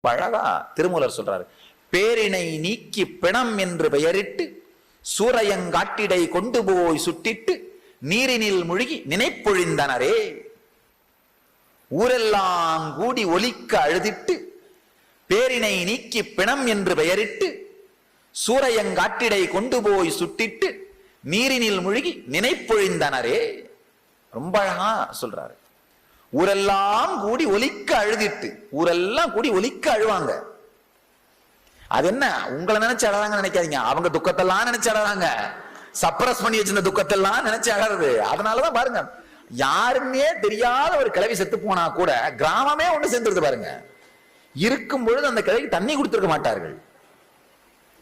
அழகா திருமூலர் சொல்றாரு. பேரினை நீக்கி பிணம் என்று பெயரிட்டு சூரையங்காட்டிடை கொண்டு போய் சுட்டிட்டு நீரினில் முழுகி நினைப்பொழிந்தனரே. ஊரெல்லாம் கூடி ஒலிக்க அழுதிட்டு பேரினை நீக்கி பிணம் என்று பெயரிட்டு சூரையங்காட்டிடை கொண்டு போய் சுட்டிட்டு நீரினில் முழுகி நினைப்பொழிந்தனரே. ரொம்ப அழகா சொல்றாரு. ஊரெல்லாம் கூடி ஒலிக்க அழுதிட்டு ஊரெல்லாம் கூடி ஒலிக்க அழுவாங்க. அது என்ன? உங்களை நினைச்சு அழறாங்க நினைக்காதீங்க. அவங்க துக்கத்தெல்லாம் நினைச்சு அழறாங்க. சப்ரஸ் பண்ணி வச்சிருந்த துக்கத்தெல்லாம் நினைச்சு அழறது. அதனாலதான் பாருங்க யாருன்னே தெரியாத ஒரு கிளவி செத்து போனா கூட கிராமமே ஒண்ணு சேர்ந்துருது பாருங்க. இருக்கும் பொழுது அந்த கிளவிக்கு தண்ணி கொடுத்துருக்க மாட்டார்கள்.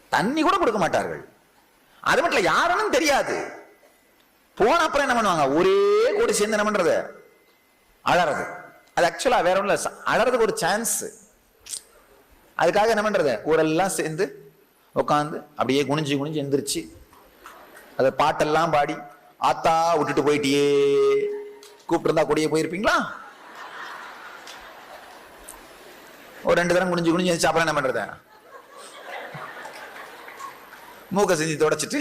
தண்ணி கூட கொடுக்க மாட்டார்கள். அது மட்டும் யாருன்னு தெரியாது. போன அப்புறம் என்ன பண்ணுவாங்க? ஒரே கூட சேர்ந்து என்ன பண்றது? அழறது அது ஆக்சுவலா வேற ஒன்றும் இல்ல அழறதுக்கு ஒரு சான்ஸ் அதுக்காக என்ன பண்றது? ஊரெல்லாம் சேர்ந்து உட்காந்து அப்படியே குனிஞ்சு குனிஞ்சு எந்திரிச்சு அதை பாட்டெல்லாம் பாடி ஆத்தா விட்டுட்டு போயிட்டியே. கூப்பிட்டுருந்தா கூடியே கூடயே போயிருப்பீங்களா? ஒரு ரெண்டு தரம் குனிஞ்சு குனிஞ்சு எந்திரிச்சு அப்புறம் என்ன பண்ணுறது மூக்க செஞ்சு தொடச்சிட்டு.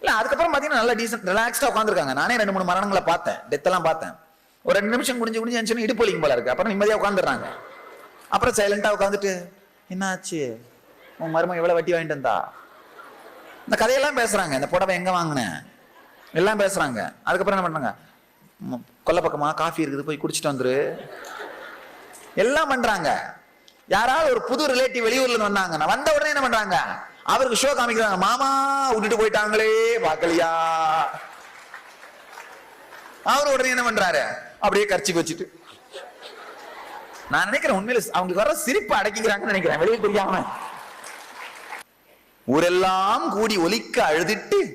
இல்ல அதுக்கப்புறம் பாத்தீங்கன்னா நல்லா டீசென்ட் ரிலாக்ஸ்டா உட்காந்துருக்காங்க நானே ரெண்டு மூணு மரணங்களை பார்த்தேன். டெத்தெல்லாம் பார்த்தேன். ஒரு ரெண்டு நிமிஷம் குடிஞ்சு குடிஞ்சு எந்திரிச்சு இடுப்பு வலிக்கும் போல இருக்கு. அப்புறம் நிம்மதியாக உட்காந்துடுறாங்க அப்புறம் சைலண்டாக உட்காந்துட்டு என்னாச்சு? உன் மருமக எவ்வளோ வட்டி வாங்கிட்டு வந்தா? இந்த கதையெல்லாம் பேசுகிறாங்க இந்த புடவை எங்கே வாங்கினேன் எல்லாம் பேசுகிறாங்க அதுக்கப்புறம் என்ன பண்ணுறாங்க கொல்ல கொல்லை காஃபி இருக்குது போய் குடிச்சிட்டு வந்துரு. எல்லாம் பண்ணுறாங்க யாராவது ஒரு புது ரிலேட்டிவ் வெளியூர்ல இருந்து வந்தாங்க. நான் வந்த உடனே என்ன பண்றாங்க? அவருக்கு ஷோ காமிக்கிறாங்க. மாமா விட்டுட்டு போயிட்டாங்களே பார்க்கலையா? அவர் உடனே என்ன பண்றாரு? அப்படியே கர்ச்சி வச்சுட்டு. நான் நினைக்கிறேன் உண்மையில அவங்களுக்கு வர சிரிப்பு அடக்கிக்கிறாங்கன்னு நினைக்கிறேன். வெளியே தெரியாம. ஊரெல்லாம் கூடி ஒலிக்க அழுதிட்டு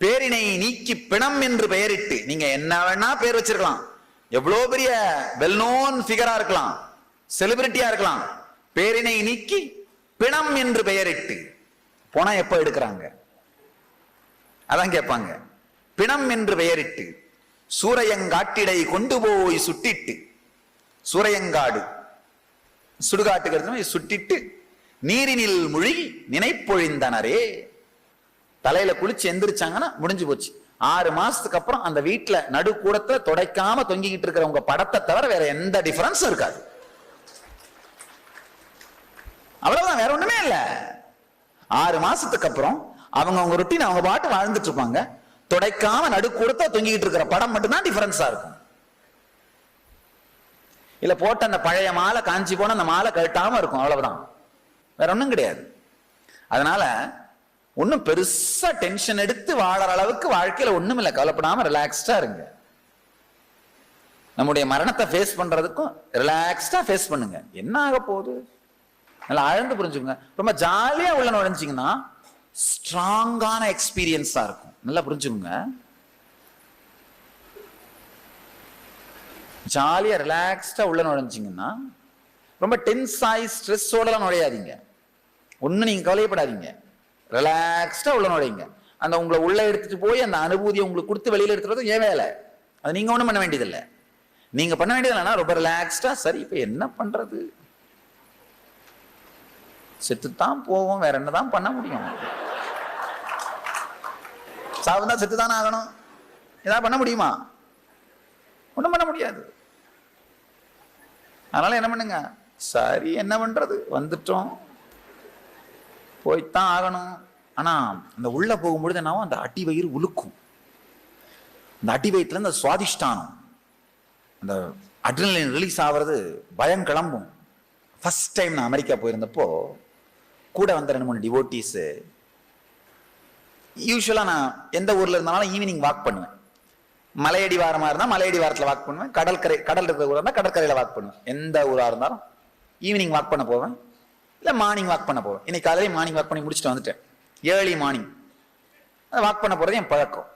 பேரினை நீக்கி பிணம் என்று பெயரிட்டு நீங்க என்ன வேணா பேர் வச்சிருக்கலாம். எவ்வளவு பெரிய வெல் நோன் ஃபிகரா இருக்கலாம். செலிபிரிட்டியா இருக்கலாம். பேரினை நீக்கி பிணம் என்று பெயரிட்டு. போனா எப்ப எடுக்கிறாங்க? அதான் கேட்பாங்க. பிணம் என்று பெயரிட்டு. சூரையங்காட்டிடை கொண்டு போய் சுட்டிட்டு சூரையங்காடு சுடுகாட்டுக்கு சுட்டிட்டு நீரினில் முழுகி நினைப்பொழிந்தனரே. தலையில குளிச்சு எந்திரிச்சாங்கன்னா முடிஞ்சு போச்சு. ஆறு மாசத்துக்கு அப்புறம் அந்த வீட்டுல நடுக்கூடத்துல தொடைக்காம தொங்கிக்கிட்டு இருக்கிற உங்க படத்தை தவிர வேற எந்த டிஃபரன்ஸும் இருக்காது. அவ்வளவுதான் வேற ஒண்ணுமே இல்லை. ஆறு மாசத்துக்கு அப்புறம் அவங்க அவங்க ரொட்டீன் அவங்க பாட்டு வாழ்ந்துட்டு இருப்பாங்க. தொடைக்காம நடுக்கூடத்த தொங்கிக்கிட்டு இருக்கிற படம் மட்டும்தான் டிஃபரன்ஸா இருக்கும். இல்ல போட்ட அந்த பழைய மாலை காஞ்சி போன அந்த மாலை கழட்டாம இருக்கும் அவ்வளவுதான். வேற ஒண்ணும் கிடையாது. அதனால ஒன்றும் பெருசா டென்ஷன் எடுத்து வாழற அளவுக்கு வாழ்க்கையில ஒண்ணும் இல்லை. கவலைப்படாம ரிலாக்ஸ்டா இருங்க. நம்முடைய மரணத்தை ஃபேஸ் பண்றதுக்கும் ரிலாக்ஸ்டா ஃபேஸ் பண்ணுங்க. என்ன ஆக போகுது? நல்லா ஆழ்ந்து புரிஞ்சுக்கோங்க. ரொம்ப ஜாலியா உள்ள நுழைஞ்சிங்கன்னா ஸ்ட்ராங்கான எக்ஸ்பீரியன்ஸா இருக்கும். நல்லா புரிஞ்சுக்கோங்க. ஜாலியா ரிலாக்ஸ்டா உள்ள நுழைஞ்சிங்கன்னா ரொம்ப டென்ஸ் ஆகி ஸ்ட்ரெஸ்ஸோடலாம் நுழையாதீங்க. ஒன்றும் நீங்க கவலையப்படாதீங்க. ரிலாக்ஸ்டா உள்ள நுழையுங்க. அந்த உங்களை உள்ள எடுத்துட்டு போய் அந்த அனுபூதியை உங்களுக்கு கொடுத்து வெளியில எடுத்துறது ஏன் வேலை. அது நீங்க ஒன்றும் பண்ண வேண்டியதில்லை. நீங்க பண்ண வேண்டியதில்லைன்னா ரொம்ப ரிலாக்ஸ்டா சரி இப்போ என்ன பண்றது? செத்துத்தான் போவோம் வேற என்னதான் பண்ண முடியும்? சாவுந்தா செத்து தானே ஆகணும். ஏதாவது பண்ண முடியுமா? ஒன்றும் பண்ண முடியாது. அதனால என்ன பண்ணுங்க? சரி என்ன பண்றது? வந்துட்டோம். போய்த்தான் ஆகணும். ஆனா அந்த உள்ள போகும்பொழுது என்னவோ அந்த அடி வயிறு உழுக்கும் அந்த அடி வயிற்றுல இந்த சுவாதிஷ்டானம். அந்த அட்ரினலின் ரிலீஸ் ஆகிறது பயம் கிளம்பும். ஃபஸ்ட் டைம் நான் அமெரிக்கா போயிருந்தப்போ கூட வந்த ரெண்டு மூணு டிவோட்டீஸு யூஸ்வலாக நான் எந்த ஊரில் இருந்தாலும் ஈவினிங் வாக் பண்ணுவேன். மலையடி வாரமாக இருந்தால் மலையடி வாரத்தில் வாக் பண்ணுவேன். கடற்கரை கடல் இருக்கிற ஊராக இருந்தால் கடற்கரையில் வாக் பண்ணுவேன். எந்த ஊராக இருந்தாலும் ஈவினிங் வாக் பண்ண போவேன். இல்லை மார்னிங் வாக் பண்ண போவேன். இன்னைக்கு காலையில் மார்னிங் வாக் பண்ணி முடிச்சுட்டு வந்துட்டேன். ஏர்லி மார்னிங் வாக் பண்ண போகிறது என் பழக்கம்.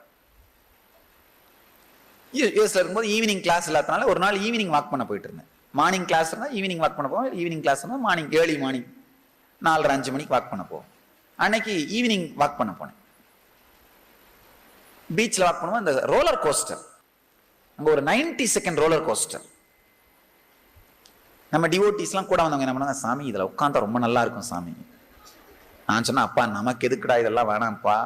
யூஎஸ்ல இருக்கும்போது ஈவினிங் கிளாஸ் இல்லாதனால ஒரு நாள் ஈவினிங் வாக் பண்ண போயிட்டு இருந்தேன். மார்னிங் கிளாஸ் இருந்தால் ஈவினிங் வாக் பண்ண போவோம் ஈவினிங் கிளாஸ் இருந்தால் மார்னிங் ஏர்லி மார்னிங் நாலரை அஞ்சு மணிக்கு வாக் பண்ண போவோம் அன்னைக்கு ஈவினிங் வாக் பண்ண போனேன். பீச்சில் வாக் பண்ணுவோம் அந்த ரோலர் கோஸ்டர் அங்கே ஒரு 90 செகண்ட் ரோலர் கோஸ்டர் நம்ம டிவோட்டிஸ்லாம் கூட வந்தவங்க என்ன பண்ணாங்க சாமி இதில் உட்காந்தா ரொம்ப நல்லா இருக்கும் சாமி. நான் சொன்னேன் அப்பா நமக்கு எதுக்குடா இதெல்லாம் வேணாம்ப்பா?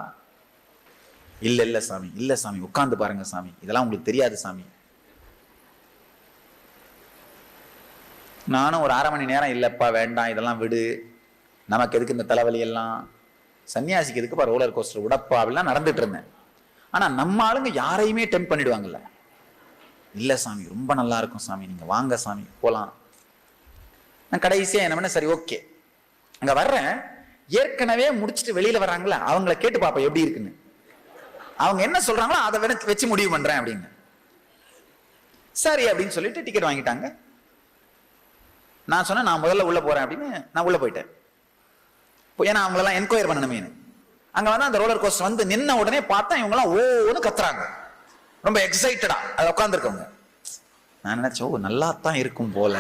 இல்லை இல்லை சாமி இல்லை சாமி உட்காந்து பாருங்க சாமி இதெல்லாம் உங்களுக்கு தெரியாது சாமி. நானும் ஒரு அரை மணி நேரம் இல்லைப்பா வேண்டாம் இதெல்லாம் விடு. நமக்கு எதுக்கு இந்த தலைவலி எல்லாம்? சன்னியாசிக்கு எதுக்குப்பா ரோலர் கோஸ்டர் விடப்பா அப்படிலாம் நடந்துட்டு இருந்தேன். ஆனால் நம்ம ஆளுங்க யாரையுமே டெம்ப் பண்ணிடுவாங்கல்ல. இல்லை சாமி ரொம்ப நல்லா இருக்கும் சாமி. நீங்கள் வாங்க சாமி போகலாம் நான் கடைசியாக என்ன பண்ண சரி ஓகே. அங்கே வர்றேன். ஏற்கனவே முடிச்சுட்டு வெளியில் வர்றாங்களே அவங்கள கேட்டு பார்ப்பேன் எப்படி இருக்குன்னு. அவங்க என்ன சொல்கிறாங்களோ அதை வேணா வச்சு முடிவு பண்ணுறேன் அப்படின்னு. சரி அப்படின்னு சொல்லிட்டு டிக்கெட் வாங்கிட்டாங்க. நான் சொன்னேன் நான் முதல்ல உள்ளே போகிறேன் அப்படின்னு நான் உள்ளே போயிட்டேன். ஏன்னா அவங்களெல்லாம் என்கொயர் பண்ணணுமே அங்க வந்து அந்த ரோலர் கோஸ்டர் வந்து நின்ன உடனே பார்த்தா இவங்கெல்லாம் ஓன்னு கத்துறாங்க. ரொம்ப எக்ஸைட்டடா அதை உட்காந்துருக்கவங்க நான் நினைச்சேன் நல்லா தான் இருக்கும் போல.